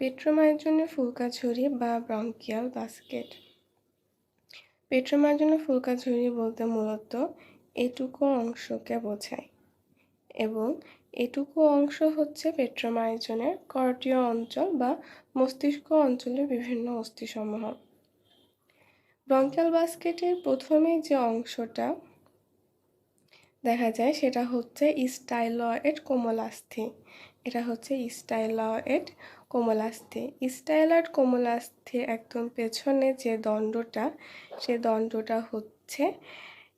পেট্রোমার্জনের ফুলকাঝুরি বা bronchial basket. পেট্রোমার্জনের ফুলকাঝুরি বলতে মূলত এটুকু অংশকে বোঝায় এবং এটুকু অংশ হচ্ছে পেট্রোমার্জনের কর্টীয় অঞ্চল বা মস্তিষ্ক অঞ্চলের বিভিন্ন অস্থিসমূহ। ব্রঙ্কিয়াল বাস্কেটের প্রথমে যে অংশটা দেখা যায় সেটা হচ্ছে স্টাইলয়েড কোমলাস্থি। এটা হচ্ছে স্টাইলয়েড কোমলাস্থি। স্টাইলয়েড কোমলাস্থির একদম পেছনে যে দণ্ডটা, সে দণ্ডটা হচ্ছে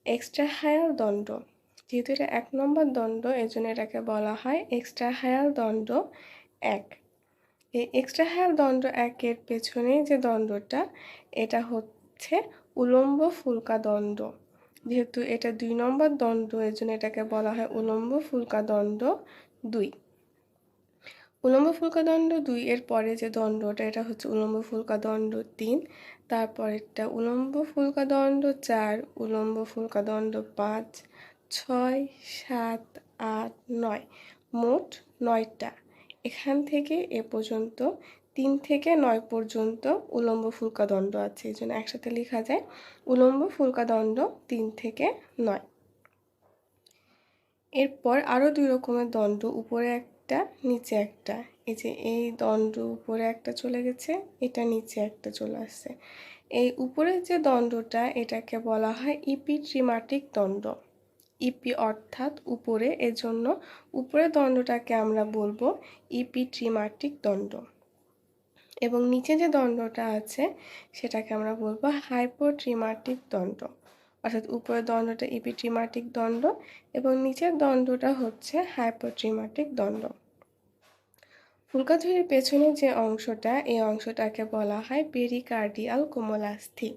এক্সট্রা হায়াল দণ্ড। যেহেতু এটা এক নম্বর দণ্ড এই জন্য এটাকে বলা হয় এক্সট্রা হায়াল দণ্ড এক। এই এক্সট্রা হায়াল দণ্ড একের পেছনে যে দণ্ডটা, এটা হচ্ছে উলম্ব ফুলকা দণ্ড। যেহেতু এটা দুই নম্বর দণ্ড এর জন্য এটাকে বলা হয় উলম্ব ফুলকা দণ্ড দুই। উলম্ব ফুলকা দণ্ড দুই এর পরে যে দণ্ডটা, এটা হচ্ছে উলম্ব ফুলকা দণ্ড তিন, তারপরেরটা উলম্ব ফুলকা দণ্ড চার, উলম্ব ফুলকা দণ্ড পাঁচ, ছয়, সাত, আট, নয়, মোট নয়টা। এখান থেকে এ পর্যন্ত তিন থেকে নয় পর্যন্ত উলম্ব ফুলকা দণ্ড আছে, এই জন্য একসাথে লেখা যায় উলম্ব ফুলকা দণ্ড তিন থেকে নয়। এরপর আরও দুই রকমের দণ্ড, উপরে একটা, নিচে একটা। এই যে এই দণ্ড উপরে একটা চলে গেছে, এটা নিচে একটা চলে আসছে। এই উপরের যে দণ্ডটা, এটাকে বলা হয় ইপিট্রিমাটিক দণ্ড। ইপি অর্থাৎ উপরে, এজন্য উপরের দণ্ডটাকে আমরা বলব ইপিট্রিমাটিক দণ্ড। এবং নিচে যে দণ্ডটা আছে, সেটাকে আমরা বলব হাইপোট্রিমাটিক দণ্ড। অর্থাৎ উপরের দণ্ডটা ইপিট্রিমাটিক দণ্ড এবং নিচের দণ্ডটা হচ্ছে হাইপোট্রিমাটিক দণ্ড। ফুলকাঝুরির পেছনে যে অংশটা, এই অংশটাকে বলা হয় পেরিকার্ডিয়াল কোমলাস্থি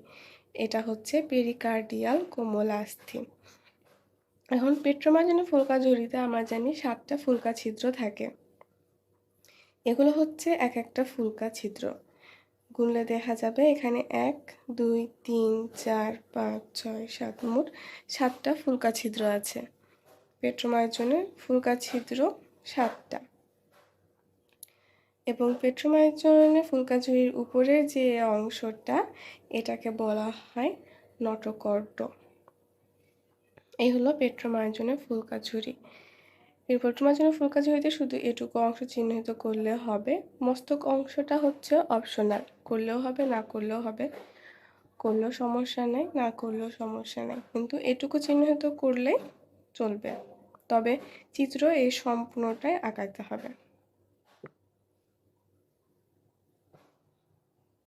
এটা হচ্ছে পেরিকার্ডিয়াল কোমলাস্থি এখন পেট্রোমাজনে ফুলকাঝুরিতে আমরা জানি সাতটা ফুলকা ছিদ্র থাকে। এগুলো হচ্ছে এক একটা ফুলকা ছিদ্র। গুনলে দেখা যাবে এখানে এক, দুই, তিন, চার, পাঁচ, ছয়, সাত, মোট সাতটা ফুলকা ছিদ্র আছে। পেট্রোমাইজনের ফুলকা ছিদ্র সাতটা। এবং পেট্রোমাইজনের ফুলকাঝুরির উপরের যে অংশটা, এটাকে বলা হয় নটকর্ড। এই হলো পেট্রোমাইজনের ফুলকাঝুরি এরপর তোমার জন্য হইতে শুধু এটুকু অংশ চিহ্নিত করলে হবে। মস্তক অংশটা হচ্ছে অপশনাল করলেও হবে, না করলেও হবে। করলেও সমস্যা নেই, না করলেও সমস্যা নেই। কিন্তু এটুকু চিহ্নিত করলেই চলবে। তবে চিত্র এই সম্পূর্ণটাই আঁকাতে হবে।